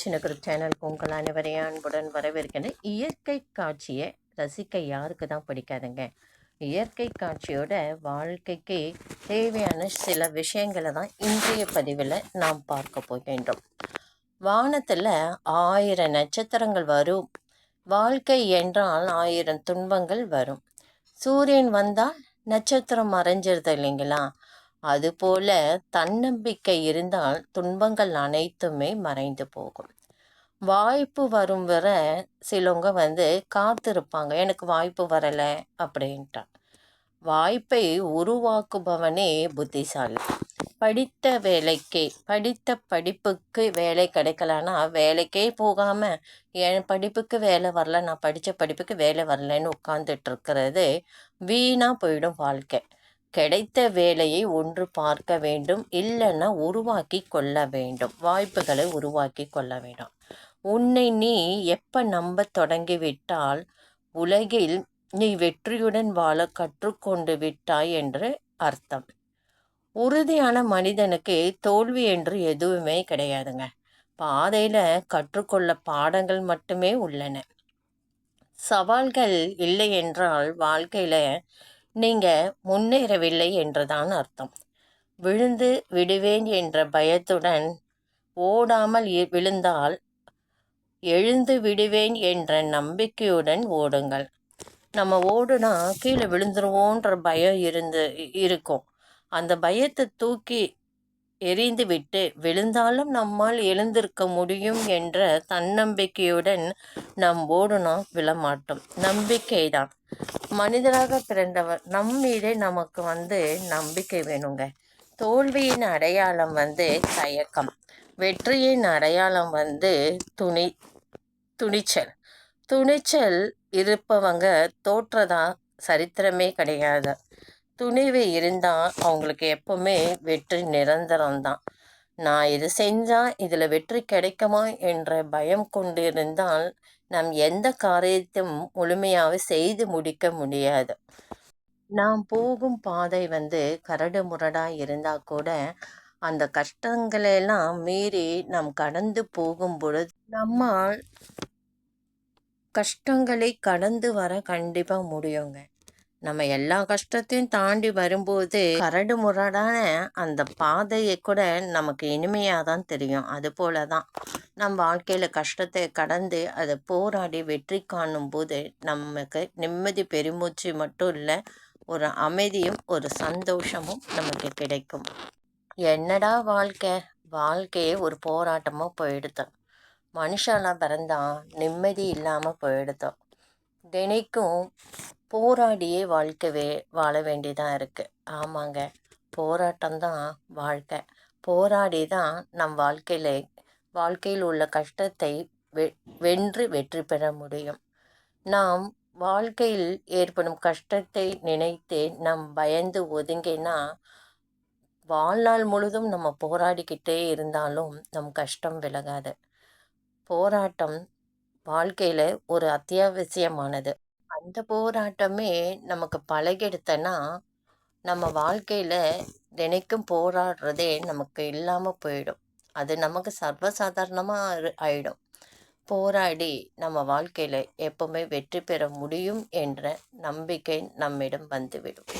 சின்னகுரு சேனலுக்கு உங்கள் அனைவரையும் அன்புடன் வரவேற்கின்றேன் இயற்கை காட்சியை ரசிக்க யாருக்கு தான் பிடிக்காதுங்க. இயற்கை காட்சியோட வாழ்க்கைக்கு தேவையான சில விஷயங்களை தான் இன்றைய பதிவில் நாம் பார்க்க போகின்றோம். வானத்தில் ஆயிரம் நட்சத்திரங்கள் வரும். வாழ்க்கை என்றால் ஆயிரம் துன்பங்கள் வரும். சூரியன் வந்தால் நட்சத்திரம் மறைஞ்சிருது இல்லைங்களா? அதுபோல தன்னம்பிக்கை இருந்தால் துன்பங்கள் அனைத்துமே மறைந்து போகும். வாய்ப்பு வரும் வர சிலவங்க வந்து காத்திருப்பாங்க. எனக்கு வாய்ப்பு வரலை அப்படின்ட்டான். வாய்ப்பை உருவாக்குபவனே புத்திசாலி. படித்த வேலைக்கே படித்த படிப்புக்கு வேலை கிடைக்கலன்னா வேலைக்கே போகாமல் என் படிப்புக்கு வேலை வரல? நான் படித்த படிப்புக்கு வேலை வரலன்னு உட்காந்துட்டு இருக்கிறது வீணாக போயிடும் வாழ்க்கை. கிடைத்த வேலையை ஒன்று பார்க்க வேண்டும் இல்லைன்னா உருவாக்கி கொள்ள வேண்டும். வாய்ப்புகளை உருவாக்கி கொள்ள வேண்டும். உன்னை நீ எப்போ நம்ப தொடங்கிவிட்டால் உலகில் நீ வெற்றியுடன் வாழ கற்றுக்கொண்டு விட்டாய் என்று அர்த்தம். உறுதியான மனிதனுக்கு தோல்வி என்று எதுவுமே கிடையாதுங்க. பாதையில் கற்றுக்கொள்ள பாடங்கள் மட்டுமே உள்ளன. சவால்கள் இல்லை என்றால் வாழ்க்கையில் நீங்கள் முன்னேறவில்லை என்றுதான் அர்த்தம். விழுந்து விடுவேன் என்ற பயத்துடன் ஓடாமல் விழுந்தால் எழுந்து விடுவேன் என்ற நம்பிக்கையுடன் ஓடுங்கள். நம்ம ஓடுனா கீழே விழுந்துருவோன்ற பயம் இருந்து இருக்கும். அந்த பயத்தை தூக்கி எரிந்துவிட்டு விழுந்தாலும் நம்மால் எழுந்திருக்க முடியும் என்ற தன்னம்பிக்கையுடன் நாம் ஓடுனா விழமாட்டோம். நம்பிக்கை தான் மனிதராக பிறந்தவர் நம் மீதே நமக்கு வந்து நம்பிக்கை வேணுங்க. தோல்வியின் அடையாளம் வந்து தயக்கம். வெற்றியின் அடையாளம் வந்து துணி துணிச்சல். துணிச்சல் இருப்பவங்க தோற்றதா சரித்திரமே கிடையாது. துணிவு இருந்தால் அவங்களுக்கு எப்பவுமே வெற்றி நிரந்தரம்தான். நான் இது செஞ்சால் இதில் வெற்றி கிடைக்குமா என்ற பயம் கொண்டு இருந்தால் நம் எந்த காரியத்தையும் முழுமையாக செய்து முடிக்க முடியாது. நாம் போகும் பாதை வந்து கரடு முரடாக இருந்தால் கூட அந்த கஷ்டங்களெல்லாம் மீறி நாம் கடந்து போகும் பொழுது நம்மால் கஷ்டங்களை கடந்து வர கண்டிப்பாக முடியுங்க. நம்ம எல்லா கஷ்டத்தையும் தாண்டி வரும்போது கரடு முரடான அந்த பாதையை கூட நமக்கு இனிமையாக தான் தெரியும். அது போல தான் நம் வாழ்க்கையில் கஷ்டத்தை கடந்து அதை போராடி வெற்றி காணும் போது நமக்கு நிம்மதி பெருமூச்சு மட்டும் இல்லை ஒரு அமைதியும் ஒரு சந்தோஷமும் நமக்கு கிடைக்கும். என்னடா வாழ்க்கை? வாழ்க்கையே ஒரு போராட்டமாக போயிடுத்தோம் மனுஷனாக பிறந்தால் நிம்மதி இல்லாமல் போயிடுத்தோம் தினைக்கும் போராடியே வாழ்க்கை வே வாழ வேண்டியதாக இருக்குது ஆமாங்க. போராட்டம் தான் வாழ்க்கை. போராடி தான் நம் வாழ்க்கையில் வாழ்க்கையில் உள்ள கஷ்டத்தை வெ வென்று வெற்றி பெற முடியும். நாம் வாழ்க்கையில் ஏற்படும் கஷ்டத்தை நினைத்து நம் பயந்து ஒதுங்கினா வாழ்நாள் முழுதும் நம்ம போராடிக்கிட்டே இருந்தாலும் நம் கஷ்டம் விலகாது. போராட்டம் வாழ்க்கையில் ஒரு அத்தியாவசியமானது. இந்த போராட்டமே நமக்கு பழகிடுத்தனா நம்ம வாழ்க்கையில் தினைக்கும் போராடுறதே நமக்கு இல்லாமல் போயிடும். அது நமக்கு சர்வசாதாரணமாக ஆயிடும். போராடி நம்ம வாழ்க்கையில் எப்பவுமே வெற்றி பெற முடியும் என்ற நம்பிக்கை நம்மிடம் வந்துவிடும்.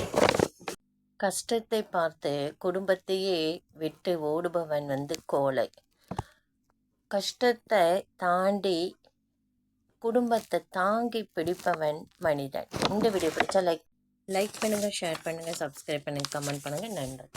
கஷ்டத்தை பார்த்து குடும்பத்தையே விட்டு ஓடுபவன் வந்து கோலை கஷ்டத்தை தாண்டி குடும்பத்தை தாங்கி பிடிப்பவன் மனிதன். இந்த வீடியோ பிடிச்சா லைக் லைக் பண்ணுங்கள் ஷேர் பண்ணுங்கள் சப்ஸ்கிரைப் பண்ணுங்கள் கமெண்ட் பண்ணுங்கள் நன்றி.